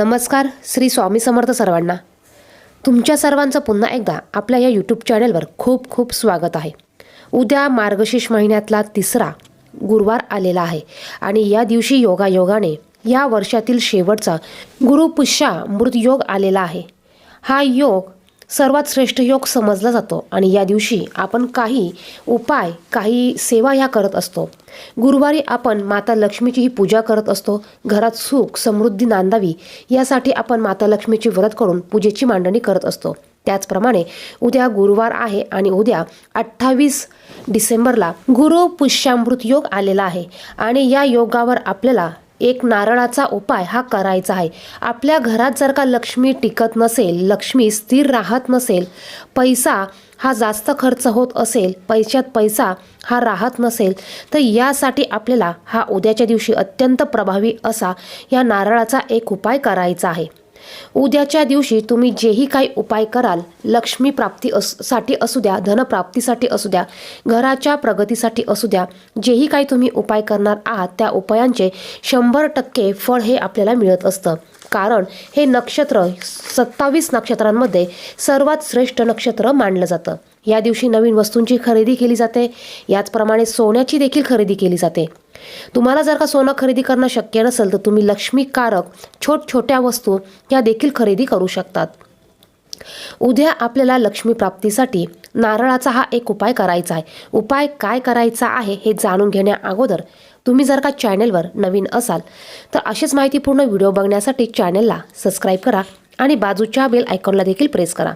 नमस्कार श्री स्वामी समर्थ सर्वांना. तुमच्या सर्वांचं पुन्हा एकदा आपल्या या यूट्यूब चॅनलवर खूप खूप स्वागत आहे. उद्या मार्गशीर्ष महिन्यातला तिसरा गुरुवार आलेला आहे आणि या दिवशी योगायोगाने या वर्षातील शेवटचा गुरुपुष्या मृत योग आलेला आहे. हा योग सर्वात श्रेष्ठ योग समजला जातो आणि या दिवशी आपण काही उपाय काही सेवा ह्या करत असतो. गुरुवारी आपण माता लक्ष्मीची ही पूजा करत असतो. घरात सुख समृद्धी नांदावी यासाठी आपण माता लक्ष्मीची व्रत करून पूजेची मांडणी करत असतो. त्याचप्रमाणे उद्या गुरुवार आहे आणि उद्या अठ्ठावीस डिसेंबरला गुरु पुष्यामृत योग आलेला आहे आणि या योगावर आपल्याला एक नारळाचा उपाय हा करायचा आहे. आपल्या घरात जर का लक्ष्मी टिकत नसेल लक्ष्मी स्थिर राहत नसेल पैसा हा जास्त खर्च होत असेल पैशात पैसा हा राहत नसेल तर यासाठी आपल्याला हा उद्याच्या दिवशी अत्यंत प्रभावी असा या नारळाचा एक उपाय करायचा आहे. उद्याच्या दिवशी तुम्ही जेही काही उपाय कराल लक्ष्मी प्राप्ती अससाठी असू द्या धनप्राप्तीसाठी असू द्या घराच्या प्रगतीसाठी असू द्या जेही काही तुम्ही उपाय करणार आहात त्या उपायांचे शंभर टक्के फळ हे आपल्याला मिळत असतं. कारण हे नक्षत्र सत्तावीस नक्षत्रांमध्ये सर्वात श्रेष्ठ नक्षत्र मानलं जातं. या दिवशी नवीन वस्तूंची खरेदी केली जाते. याचप्रमाणे सोन्याची देखील खरेदी केली जाते. तुम्हाला जर का सोनं खरेदी करणं शक्य नसेल तर तुम्ही लक्ष्मीकारक छोट छोट्या वस्तू या देखील खरेदी करू शकतात. उद्या आपल्याला लक्ष्मी प्राप्तीसाठी नारळाचा हा एक उपाय करायचा आहे. उपाय काय करायचा आहे हे जाणून घेण्या अगोदर तुम्ही जर का चॅनेलवर नवीन असाल तर अशीच माहितीपूर्ण व्हिडिओ बघण्यासाठी चॅनेलला सबस्क्राईब करा आणि बाजूच्या बेल आयकॉनला देखील प्रेस करा.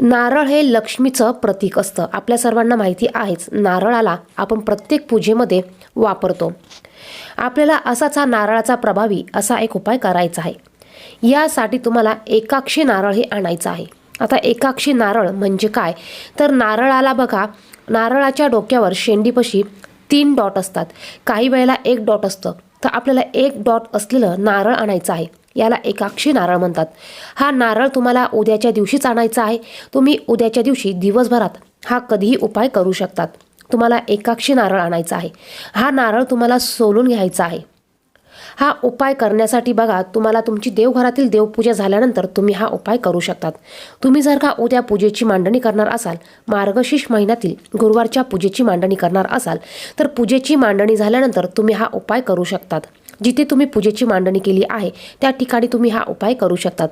नारळ हे लक्ष्मीचं प्रतीक असतं. आपल्या सर्वांना माहिती आहेच नारळाला आपण प्रत्येक पूजेमध्ये वापरतो. आपल्याला असाच हा नारळाचा प्रभावी असा एक उपाय करायचा आहे. यासाठी तुम्हाला एकाक्षी नारळ हे आणायचं आहे. आता एकाक्षी नारळ म्हणजे काय? तर नारळाला बघा नारळाच्या डोक्यावर शेंडीपशी तीन डॉट असतात. काही वेळेला एक डॉट असतं. तर आपल्याला एक डॉट असलेलं नारळ आणायचं आहे. याला एकाक्षी नारळ म्हणतात. हा नारळ तुम्हाला उद्याच्या दिवशीच आणायचा आहे. तुम्ही उद्याच्या दिवशी दिवसभरात हा कधीही उपाय करू शकतात. तुम्हाला एकाक्षी नारळ आणायचा आहे. हा नारळ तुम्हाला सोलून घ्यायचा आहे. हा उपाय करण्यासाठी बघा तुम्हाला तुमची देवघरातील देवपूजा झाल्यानंतर तुम्ही हा उपाय करू शकतात. तुम्ही जर का उद्या पूजेची मांडणी करणार असाल मार्गशीर्ष महिन्यातील गुरुवारच्या पूजेची मांडणी करणार असाल तर पूजेची मांडणी झाल्यानंतर तुम्ही हा उपाय करू शकतात. जिथे तुम्ही पूजेची मांडणी केली आहे त्या ठिकाणी तुम्ही हा उपाय करू शकतात.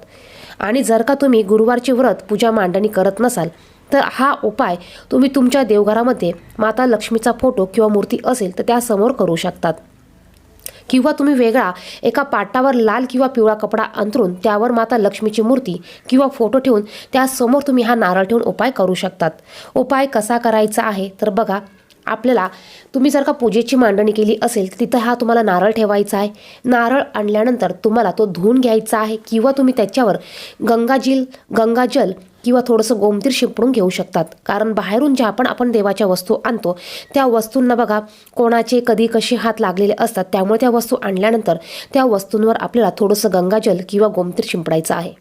आणि जर का तुम्ही गुरुवारचे व्रत पूजा मांडणी करत नसाल तर हा उपाय तुम्ही तुमच्या देवघरामध्ये माता लक्ष्मीचा फोटो किंवा मूर्ती असेल तर त्यासमोर करू शकतात. किंवा तुम्ही वेगळा एका पाटावर लाल किंवा पिवळा कपडा अंतरून त्यावर माता लक्ष्मीची मूर्ती किंवा फोटो ठेवून त्यासमोर तुम्ही हा नारळ ठेवून उपाय करू शकतात. उपाय कसा करायचा आहे तर बघा आपल्याला तुम्ही जर का पूजेची मांडणी केली असेल तर तिथं हा तुम्हाला नारळ ठेवायचा आहे. नारळ आणल्यानंतर तुम्हाला तो धुवून घ्यायचा आहे किंवा तुम्ही त्याच्यावर गंगाजील गंगाजल किंवा थोडंसं गोमतीर शिंपडून घेऊ शकतात. कारण बाहेरून ज्या आपण आपण देवाच्या वस्तू आणतो त्या वस्तूंना बघा कोणाचे कधी कसे हात लागलेले असतात त्यामुळे त्या वस्तू आणल्यानंतर त्या वस्तूंवर आपल्याला थोडंसं गंगाजल किंवा गोमतीर शिंपडायचं आहे.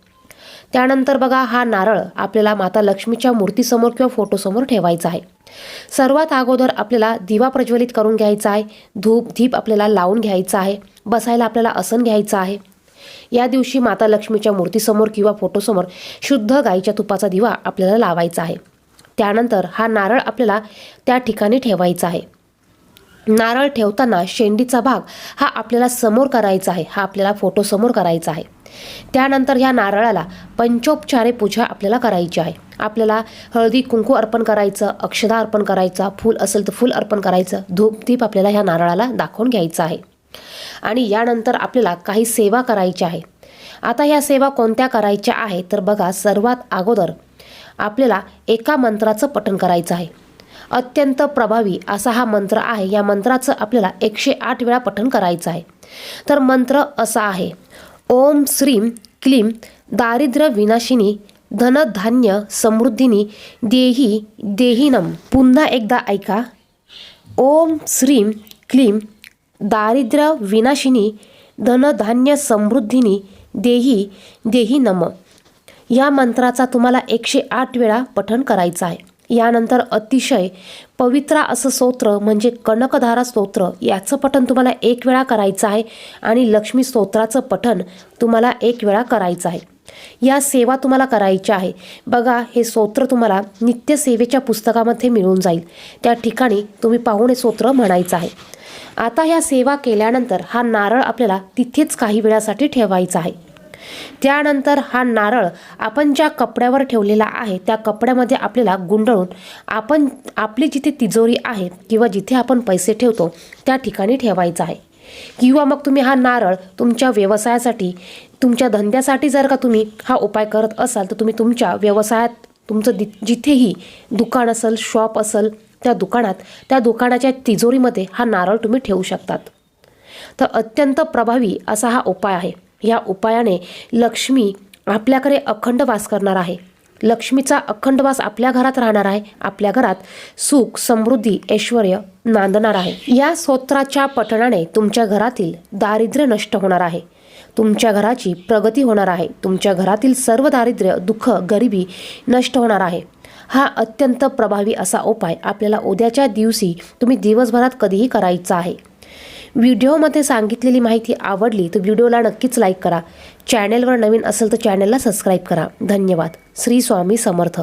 त्यानंतर बघा हा नारळ आपल्याला माता लक्ष्मीच्या मूर्तीसमोर किंवा फोटोसमोर ठेवायचा आहे. सर्वात अगोदर आपल्याला दिवा प्रज्वलित करून घ्यायचा आहे. धूप धीप आपल्याला लावून घ्यायचा आहे. बसायला आपल्याला आसन घ्यायचं आहे. या दिवशी माता लक्ष्मीच्या मूर्तीसमोर किंवा फोटोसमोर शुद्ध गाईच्या तुपाचा दिवा आपल्याला लावायचा आहे. त्यानंतर हा नारळ आपल्याला त्या ठिकाणी ठेवायचा आहे. नारळ ठेवताना शेंडीचा भाग हा आपल्याला समोर करायचा आहे. हा आपल्याला फोटोसमोर करायचा आहे. त्यानंतर ह्या नारळाला पंचोपचारे पूजा आपल्याला करायची आहे. आपल्याला हळदी कुंकू अर्पण करायचं अक्षदा अर्पण करायचा फूल असेल तर फूल अर्पण करायचं धूप दीप आपल्याला ह्या नारळाला दाखवून घ्यायचं आहे. आणि यानंतर आपल्याला काही सेवा करायच्या आहे. आता ह्या सेवा कोणत्या करायच्या आहे तर बघा सर्वात अगोदर आपल्याला एका मंत्राचं पठण करायचं आहे. अत्यंत प्रभावी असा हा मंत्र आहे. या मंत्राचं आपल्याला एकशे आठ वेळा पठण करायचं आहे. तर मंत्र असा आहे. ओम श्रीम क्लीम दारिद्र्य विनाशिनी धनधान्य समृद्धिनी देही देहीनम पुन्हा एकदा ऐका. ओम श्रीम क्लीम दारिद्र्य विनाशिनी धनधान्य समृद्धिनी देही देही नम या मंत्राचा तुम्हाला एकशे आठ वेळा पठण करायचं आहे. यानंतर अतिशय पवित्रा असं स्तोत्र म्हणजे कनकधारा स्तोत्र याचं पठण तुम्हाला एक वेळा करायचं आहे आणि लक्ष्मी स्तोत्राचं पठण तुम्हाला एक वेळा करायचं आहे. या सेवा तुम्हाला करायच्या आहे. बघा हे स्तोत्र तुम्हाला नित्यसेवेच्या पुस्तकामध्ये मिळून जाईल. त्या ठिकाणी तुम्ही पाहून हे स्तोत्र म्हणायचं आहे. आता ह्या सेवा केल्यानंतर हा नारळ आपल्याला तिथेच काही वेळासाठी ठेवायचा आहे. त्यानंतर हा नारळ आपण ज्या कपड्यावर ठेवलेला आहे त्या कपड्यामध्ये आपल्याला गुंडळून आपण आपली जिथे तिजोरी आहे किंवा जिथे आपण पैसे ठेवतो त्या ठिकाणी ठेवायचा आहे. किंवा मग तुम्ही हा नारळ तुमच्या व्यवसायासाठी तुमच्या धंद्यासाठी जर का तुम्ही हा उपाय करत असाल तर तुम्ही तुमच्या व्यवसायात तुमचं दि जिथेही दुकान असेल शॉप असेल त्या दुकानात त्या दुकानाच्या तिजोरीमध्ये हा नारळ तुम्ही ठेवू शकतात. तर अत्यंत प्रभावी असा हा उपाय आहे. या उपायाने लक्ष्मी आपल्याकडे अखंड वास करणार आहे. लक्ष्मीचा अखंड वास आपल्या घरात राहणार आहे. आपल्या घरात सुख समृद्धी ऐश्वर नांदणार आहे. या स्तोत्राच्या पठणाने तुमच्या घरातील दारिद्र्य नष्ट होणार आहे. तुमच्या घराची प्रगती होणार आहे. तुमच्या घरातील सर्व दारिद्र्य दुःख गरिबी नष्ट होणार आहे. हा अत्यंत प्रभावी असा उपाय आपल्याला उद्याच्या दिवशी तुम्ही दिवसभरात कधीही करायचा आहे. व्हिडिओमध्ये सांगितलेली माहिती आवडली तर व्हिडिओला नक्कीच लाईक करा. चॅनेलवर नवीन असेल तर चॅनेलला सबस्क्राईब करा. धन्यवाद. श्री स्वामी समर्थ.